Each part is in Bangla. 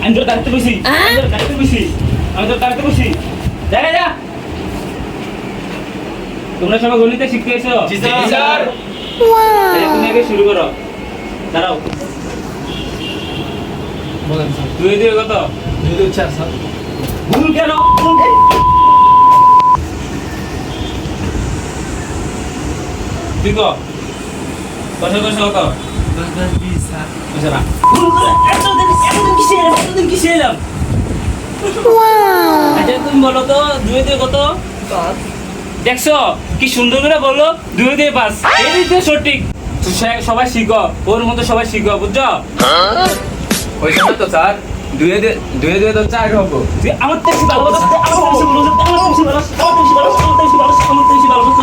আমি তো দাঁড়াতে বসি আমি তো দাঁড়াতে বসি আমি তো দাঁড়াতে বসি দেখা যা তোমরা সবাই গণিতে শিখতে এসো জি স্যার তুমি আগে শুরু করো দাঁড়াও দুই দুই কত দুই দুই চার স্যার ভুল কেন ভুল কেন? তুই কো কত কত কত দশ দশ বিশ স্যার বুঝে না এতদিন এতদিন কিসে এলাম এতদিন কিসে এলাম আচ্ছা তুমি বলো তো দুই দুই কত? দেখছ কি সুন্দর করে বলল? দুই দিয়ে পাস এই দিক দিয়ে সঠিক সবাই শিখো ওর মতো সবাই শিখো বুঝছ? ওই সময় তো স্যার। দুয়ে দুয়ে দুয়ে দুয়ে তো চার হব। তুই আমার থেকে ভালো কথা আমার থেকে ভালো আমার থেকে ভালো আমার থেকে ভালো আমার থেকে ভালো আমার থেকে ভালো বুঝছ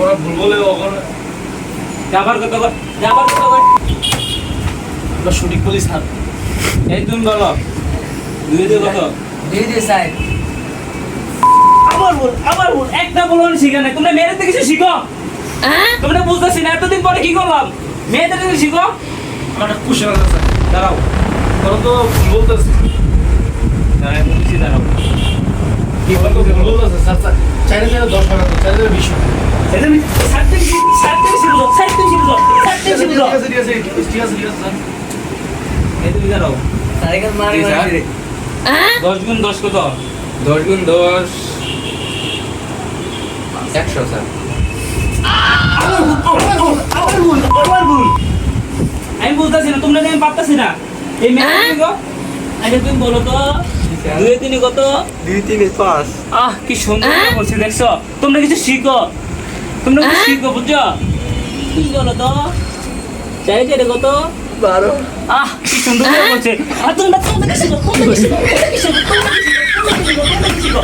ওরা ভুল বলে ওখানে যাবার কর যাবার সঠিক স্যার এই তুমি বলো। দুই দুই কত দুই দুই চার আবার বল আবার বল একটা বলো শিখে না তোমরা মেয়েদের থেকে কিছু শিখো? তোমরা বুঝতেছি না। এতদিন পরে কি করলাম? মেয়েদের থেকে শিখো। আমার একটা স্যার। দাঁড়াও। তো বলতেছে দাঁড়াও বলছি দাঁড়াও। কি বলতেছে ভুল বলতেছে স্যার? স্যার চাইলে চাইলে দশ টাকা তো চাইলে বিশ টাকা স্যার। দশ গুণ দশ কত? দশ গুণ দশ। একশো স্যার। আমি বুঝতেছি না তোমরা আমি পারতাছি না। এই মেয়ে গো? আচ্ছা তুমি বলো তো দুই তিনে কত? দুই তিনে পাঁচ। আহ কি সুন্দর করে বলছি দেখছ? তোমরা কিছু শিখো। তোমরা কিছু শিখো বুঝছ তুমি বলো তো চাই চাই কত বারো আহ কি সুন্দর করে বলছে আর তোমরা তোমরা কি শিখো তোমরা কি শিখো তোমরা কি শিখো তোমরা কি শিখো তোমরা কি শিখো